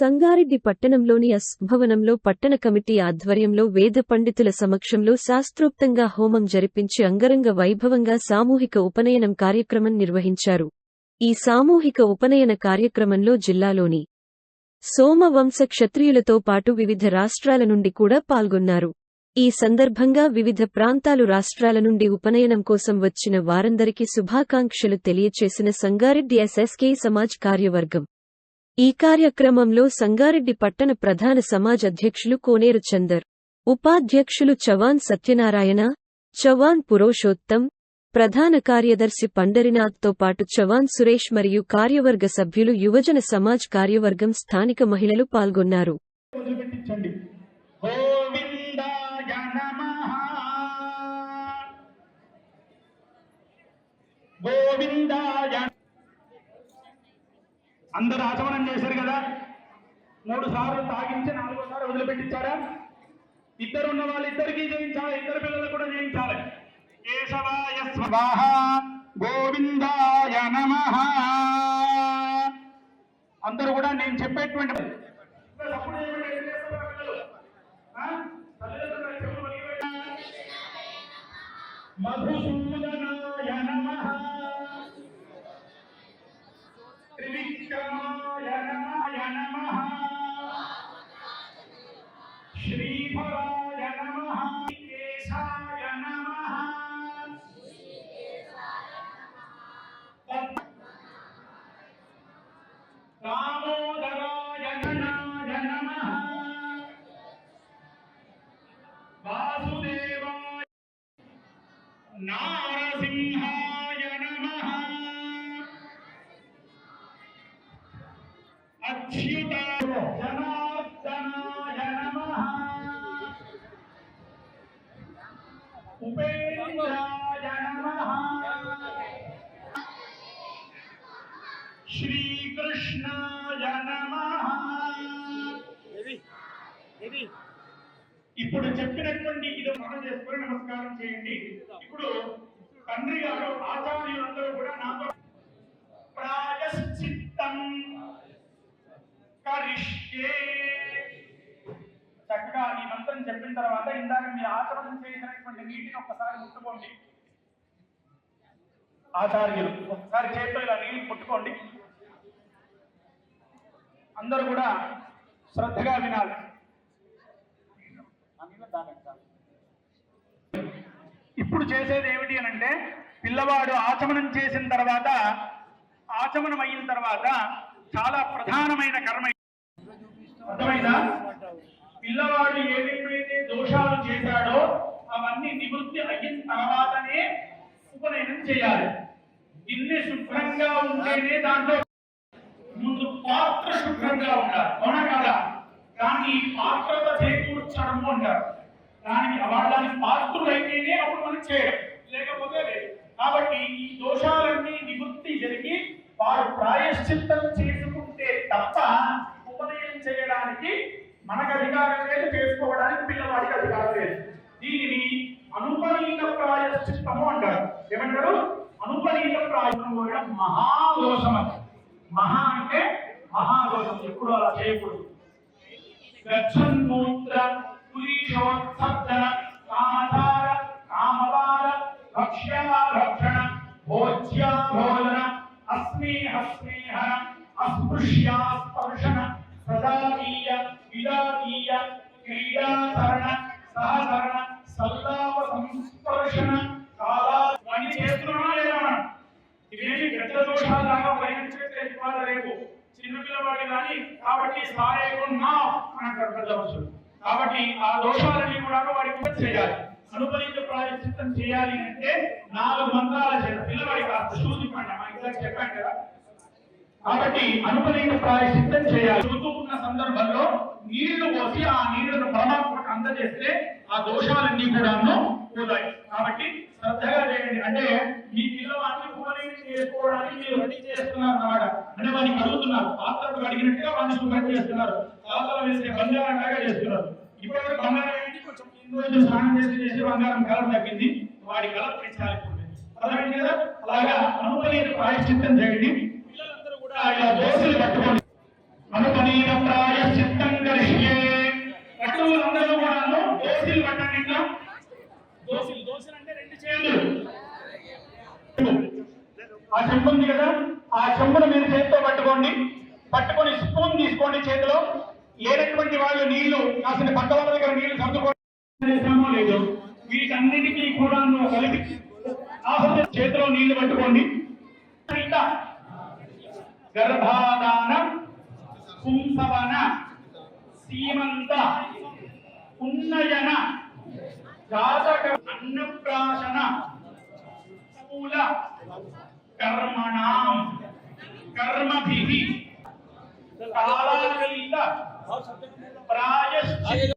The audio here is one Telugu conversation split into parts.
సంగారెడ్డి పట్టణంలోని అస్భవనంలో పట్టణ కమిటీ ఆధ్వర్యంలో వేద పండితుల సమక్షంలో శాస్త్రోక్తంగా హోమం జరిపించి అంగరంగ వైభవంగా సామూహిక ఉపనయనం కార్యక్రమం నిర్వహించారు. ఈ సామూహిక ఉపనయన కార్యక్రమంలో జిల్లాలోని సోమవంశ క్షత్రియులతో పాటు వివిధ రాష్ట్రాల నుండి కూడా పాల్గొన్నారు. ఈ సందర్భంగా వివిధ ప్రాంతాలు రాష్ట్రాల నుండి ఉపనయనం కోసం వచ్చిన వారందరికీ శుభాకాంక్షలు తెలియచేసిన సంగారెడ్డి ఎస్ఎస్కే సమాజ్ కార్యవర్గం. ఈ కార్యక్రమంలో సంగారెడ్డి పట్టణ ప్రధాన సమాజ్ అధ్యక్షులు కోనేరు చందర్ ఉపాధ్యక్షులు చవాన్ సత్యనారాయణ చవాన్ పురోషోత్తం ప్రధాన కార్యదర్శి పండరినాథ్తో పాటు చవాన్ సురేష్ మరియు కార్యవర్గ సభ్యులు యువజన సమాజ్ కార్యవర్గం స్థానిక మహిళలు పాల్గొన్నారు. గోవిందా అందరు ఆచమనం చేశారు కదా? మూడు సార్లు తాగించి నాలుగోసారి వదిలిపెట్టించారా? ఇద్దరు ఉన్న వాళ్ళు ఇద్దరికి జయించాలి? ఇద్దరు పిల్లలు కూడా జయించాలి. కేశవాయ స్వాహ గోవిందాయ నమ. అందరూ కూడా నేను చెప్పేటువంటి అప్పుడు తండ్రి గారు ఆచార్యులందరూ కూడా నాతో ప్రాయశ్చిత్తం. కరిష్యే. చక్కగా ఈ మంత్రం చెప్పిన తర్వాత ఇందాక మీరు ఆచరణ చేసినటువంటి నీటిని ఒక్కసారి ముట్టుకోండి. ఆచార్యులు ఒకసారి చేతిలో ఇలా నీళ్ళు ముట్టుకోండి. అందరూ కూడా శ్రద్ధగా వినాలి. ఇప్పుడు చేసేది ఏమిటి అని అంటే పిల్లవాడు ఆచమనం చేసిన తర్వాత ఆచమనం అయిన తర్వాత చాలా ప్రధానమైన కర్మ అర్థమైందా? పిల్లవాడు ఏవేవైతే దోషాలు చేశాడో అవన్నీ నివృత్తి అయిన తర్వాతనే ఉపనయనం చేయాలి. గిన్నె శుభ్రంగా ఉంటేనే దాంట్లో ముందు పాత్ర శుభ్రంగా ఉండాలి. అవునా కదా? కానీ ఈ పాత్రత చేకూర్చడము అంటారు. దానికి అవార్డానికి పాత్రులైతేనే అప్పుడు మనం చేయడం. లేకపోతే లేదు. కాబట్టి ఈ దోషాలన్నీ నివృత్తి జరిగి వారు ప్రాయశ్చిత్తం చేసుకుంటే తప్ప ఉపనయనం చేయడానికి మనకు అధికారం లేదు చేసుకోవడానికి పిల్లవాడికి అధికారం లేదు. దీనిని అనుపనీత ప్రాయశ్చిత్తము అంటారు. ఏమంటారు? అనుపనీత ప్రాయశ్చిత్తం కూడా మహాదోషం అది. మహా అంటే మహాదోషం. ఎప్పుడు అలా చేయకూడదు. గచ్చన్మూత్ర భక్ష్యాభక్షణ భోజ్యాభోజన అస్నేహ అస్పృశ్యా స్పర్శన సదానీయ విదానీయ క్రీడాధరణ సహధరణ సల్లాప సంస్పర్శన కాలా అని చేస్తున్నామా లేదా మనం ఇవేమి పెద్ద దోషాలు లాగా పరిగణించట్లేదు ఇవాళ రేపు। చిన్న పిల్లవాడు కానీ కాబట్టి సారేకున్నా అంటారు పెద్ద కాబట్టి ఆ దోషాలన్నీ కూడా వాడికి చేయాలి। అనుపరీత ప్రాయశ్చిత్తం చేయాలి అంటే నాలుగు మంత్రాల చేత పిల్లవాడికి ఆ శూది పండ ఇందాక చెప్పాను కదా. కాబట్టి అనుపరీత ప్రాయశ్చిత్తం చేయాలి. చూస్తూ ఉన్న సందర్భంలో నీళ్ళు పోసి ఆ నీళ్ళను పరమాత్మకు అందజేస్తే ఆ దోషాలన్నీ కూడాను పోతాయి. కాబట్టి శ్రద్ధగా చేయండి. అంటే మీ పిల్లవాడిని ఉపనయనం చేసుకోవడానికి మీరు రెడీ చేస్తున్నారు అన్నమాట అంటే వాడిని కడుగుతున్నారు. పాత్రలు కడిగినట్టుగా వాడిని శుభ్రం చేస్తున్నారు. పాత్రలు వేసే బంగారం లాగా చేస్తున్నారు. ఇప్పటివరకు బంగారం రోజు స్నానం చేసి చేసి బంగారం కలర్ తగ్గింది. వాడి కలర్ పెంచాలి అర్థమైంది కదా? అలాగా అనుపనీయ ప్రాయశ్చిత్తం చేయండి. పిల్లలందరూ కూడా ఇలా దోశలు పట్టుకోండి. అనుపనీత ప్రాయశ్చిత్తం కలిగే. పట్టువులందరూ కూడా దోసిలు కట్టండి ఇట్లా. దోశలు దోసిలు అంటే రెండు చేతులు. ఆ చెంపు ఉంది కదా? ఆ చెంపును మీరు చేతితో పట్టుకోండి. పట్టుకొని స్పూన్ తీసుకోండి చేతిలో. లేనటువంటి వాళ్ళు నీళ్ళు కాసిన పక్క వాళ్ళ దగ్గర నీళ్ళు సర్దుకోండి లేదు వీటన్నిటికీ కూడా నువ్వు కలిపి ఆహుతి చేతిలో నీళ్ళు పట్టుకోండి. ఇంకా గర్భాధాన పుంసవన సీమంత ఉన్నయన జాతక అన్నప్రాశన స్థూల కర్మణాం కర్మభిః కాలాకలిత ప్రాయశ్చిత్త.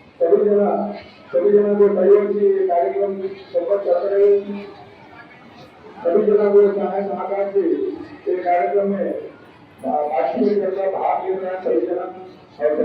सगळीजण सगळीजण सहयोगाची कार्यक्रम सोबत करणारे सगळीजण सहाय्य सहकाराचे ते कार्यक्रम में भाग घेणार सगळीजण.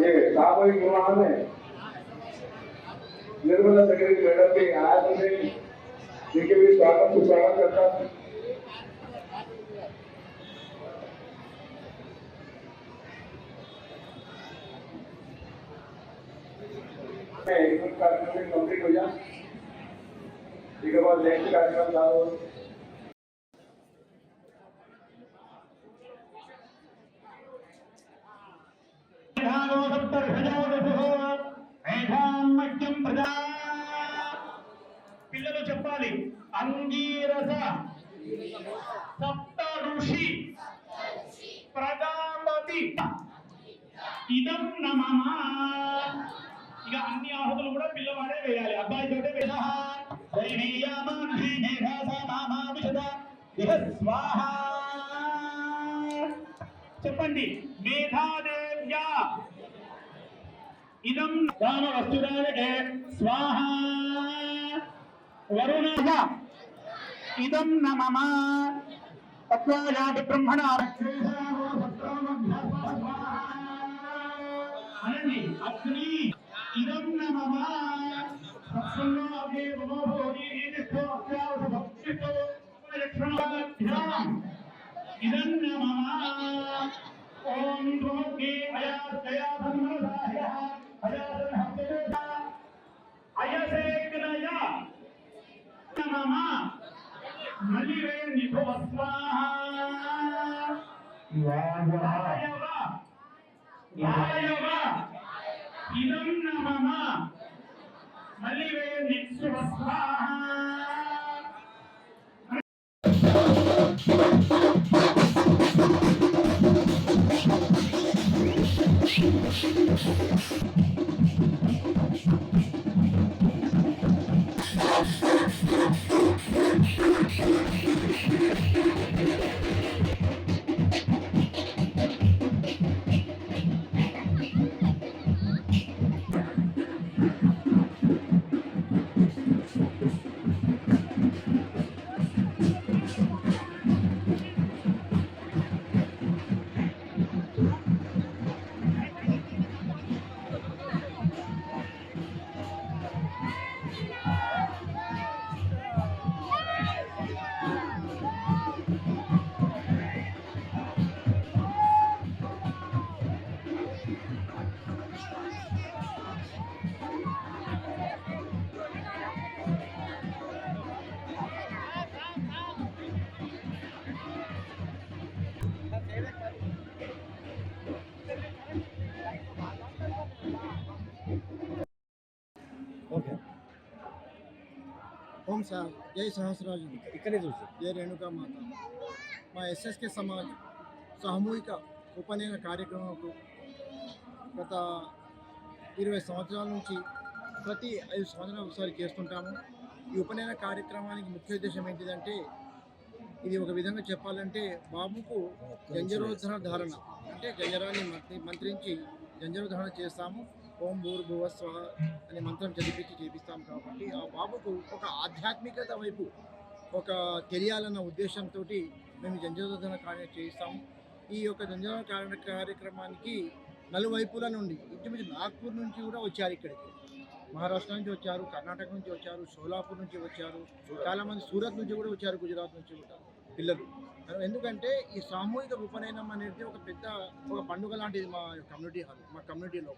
ये सामूहिक विवाह में निर्मला सेक्रेटरी मैडम के आया थे जिनके भी स्वागत सुस्वागत करता हूँ। मैं कार्यक्रम कंप्लीट हो जाए इसके बाद नेक्स्ट कार्यक्रम चालू ఇదం నమమ ఇక అన్ని ఆహుతులు కూడా పిల్లవాడే వేయాలి. అబ్బాయి తోటే చెప్పండి. మేధాదేవ్యా. ఇదం దాన వస్తురాలకే స్వాహ. వరుణ ఇదం నమమ తత్వాజాతి బ్రహ్మణ అనండి అగ్ని ఇదం నమమ సత్సంగో అగ్ని మమోభోగి ఈదిష్టో అత్యావస భక్తితో లక్షణాభ్యాం ఇదం నమమ ఓం ధ్రువగ్ని అయాస్తయాధన్మనసాయ అయాసన్ అయసేగ్నయ నమమ మలివే నిభో స్వాహ వాయవ వాయవ ఇదం నమమ. మళ్ళీ వేయండి. స్వస్వాహ ఓం సా జై సహస్రాజు ఇక్కడే చూసి జై రేణుకా మాత. మా ఎస్ఎస్కే సమాజ్ సామూహిక ఉపనయన కార్యక్రమంకు గత ఇరవై సంవత్సరాల నుంచి ప్రతి ఐదు సంవత్సరాలు ఒకసారి చేస్తుంటాము. ఈ ఉపనయన కార్యక్రమానికి ముఖ్య ఉద్దేశం ఏంటిదంటే ఇది ఒక విధంగా చెప్పాలంటే బాబుకు జంజరోధర ధారణ. అంటే జంజరాన్ని మంత్రి మంత్రించి జంజరోధరణ చేస్తాము. ఓం భూర్భువస్వ అనే మంత్రం చదివించి చేపిస్తాం కాబట్టి ఆ బాబుకు ఒక ఆధ్యాత్మికత వైపు ఒక తెలియాలన్న ఉద్దేశంతో మేము జంజోదన కార్యం చేయిస్తాము ఈ యొక్క జంజోదన కార్య కార్యక్రమానికి నలువైపుల నుండి ఇంచుమించు నాగ్పూర్ నుంచి కూడా వచ్చారు ఇక్కడికి. మహారాష్ట్ర నుంచి వచ్చారు కర్ణాటక నుంచి వచ్చారు షోలాపూర్ నుంచి వచ్చారు చాలామంది సూరత్ నుంచి కూడా వచ్చారు గుజరాత్ నుంచి కూడా పిల్లలు. ఎందుకంటే ఈ సామూహిక ఉపనయనం అనేది ఒక పెద్ద ఒక పండుగ లాంటిది మా కమ్యూనిటీ హాల్ మా కమ్యూనిటీలో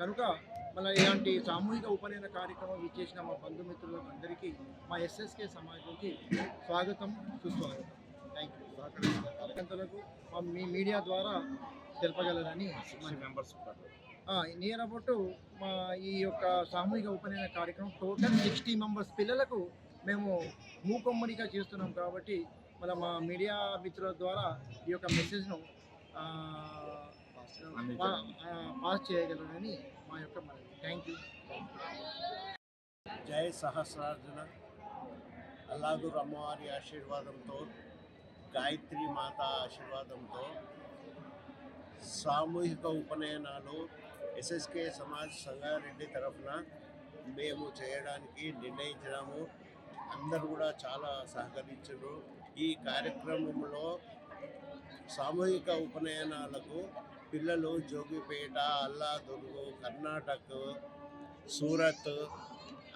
కనుక మళ్ళీ ఇలాంటి సామూహిక ఉపనయన కార్యక్రమం ఇచ్చేసిన మా బంధుమిత్రులకు అందరికీ మా ఎస్ఎస్కే సమాజంకి స్వాగతం సుస్వాగతం. థ్యాంక్ యూ మా మీ మీడియా ద్వారా తెలపగలరని మెంబర్స్ నియర్ అబౌట్ మా ఈ యొక్క సామూహిక ఉపనయన కార్యక్రమం టోటల్ సిక్స్టీ మెంబర్స్ పిల్లలకు మేము మూకొమ్మడిగా చేస్తున్నాం కాబట్టి మన మా మీడియా మిత్రుల ద్వారా ఈ యొక్క మెసేజ్ను పాస్ చేయగలరని మా యొక్క మనవి. థ్యాంక్ యూ జై సహస్రార్జున. అల్లాదు అమ్మవారి ఆశీర్వాదంతో గాయత్రి మాత ఆశీర్వాదంతో సామూహిక ఉపనయనాలు ఎస్ఎస్కే సమాజ్ సంగారెడ్డి తరఫున మేము చేయడానికి నిర్ణయించినాము. అందరూ కూడా చాలా సహకరించారు ఈ కార్యక్రమంలో సామూహిక ఉపనయనాలకు పిల్లలు జోగిపేట అల్లాదుర్గు కర్ణాటక సూరత్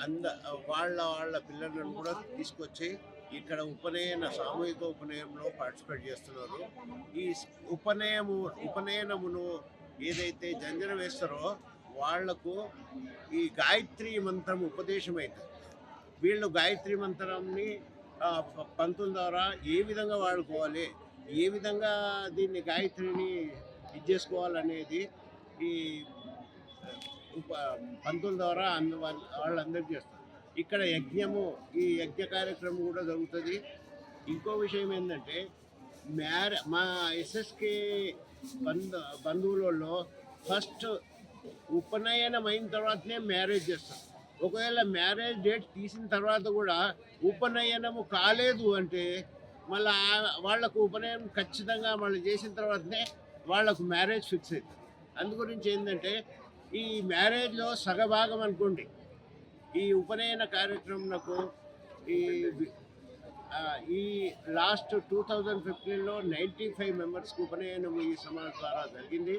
అంద వాళ్ళ వాళ్ళ పిల్లలను కూడా తీసుకొచ్చి ఇక్కడ ఉపనయన సామూహిక ఉపనయనంలో పార్టిసిపేట్ చేస్తున్నారు. ఈ ఉపనయము ఉపనయనమును ఏదైతే జంజన వేస్తారో వాళ్ళకు ఈ గాయత్రి మంత్రం ఉపదేశం అవుతుంది వీళ్ళు గాయత్రి మంత్రాన్ని పంతుల ద్వారా ఏ విధంగా వాడుకోవాలి ఏ విధంగా దీన్ని గాయత్రిని ఇది చేసుకోవాలనేది ఈ ఉప పంతుల ద్వారా అందు వాళ్ళ- వాళ్ళందరికీ చేస్తారు. ఇక్కడ యజ్ఞము ఈ యజ్ఞ కార్యక్రమం కూడా జరుగుతుంది. ఇంకో విషయం ఏంటంటే మ్యారే మా ఎస్ఎస్కే బంధు బంధువులలో ఫస్ట్ ఉపనయనం అయిన తర్వాతనే మ్యారేజ్ చేస్తారు. ఒకవేళ మ్యారేజ్ డేట్ తీసిన తర్వాత కూడా ఉపనయనము కాలేదు అంటే మళ్ళీ వాళ్ళకు ఉపనయనం ఖచ్చితంగా మళ్ళీ చేసిన తర్వాతనే వాళ్ళకు మ్యారేజ్ ఫిక్స్ అవుతుంది అందు గురించి ఏంటంటే ఈ మ్యారేజ్లో సగభాగం అనుకోండి. ఈ ఉపనయన కార్యక్రమంకు ఈ ఈ లాస్ట్ టూ థౌజండ్ ఫిఫ్టీన్లో నైంటీ ఫైవ్ మెంబర్స్కి ఉపనయనం ఈ సమాజం ద్వారా జరిగింది.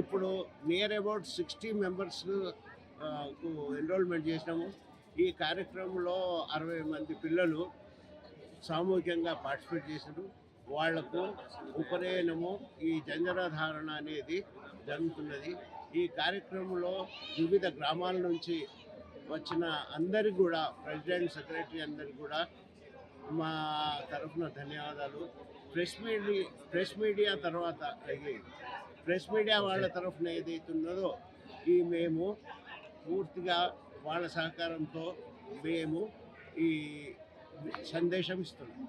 ఇప్పుడు near about sixty members enrolment చేసినాము. ఈ కార్యక్రమంలో అరవై మంది పిల్లలు సామూహికంగా పార్టిసిపేట్ చేశారు వాళ్ళకు ఉపనయనము ఈ జంజరధారణ అనేది జరుగుతున్నది. ఈ కార్యక్రమంలో వివిధ గ్రామాల నుంచి వచ్చిన అందరికి కూడా ప్రెసిడెంట్ సెక్రటరీ అందరికి కూడా మా తరఫున ధన్యవాదాలు. ప్రెస్ మీడియా ప్రెస్ మీడియా తర్వాత ప్రెస్ మీడియా వాళ్ళ తరఫున ఏదైతే ఉన్నదో ఈ మేము పూర్తిగా వాళ్ళ సహకారంతో మేము ఈ సందేశం ఇస్తున్నాం.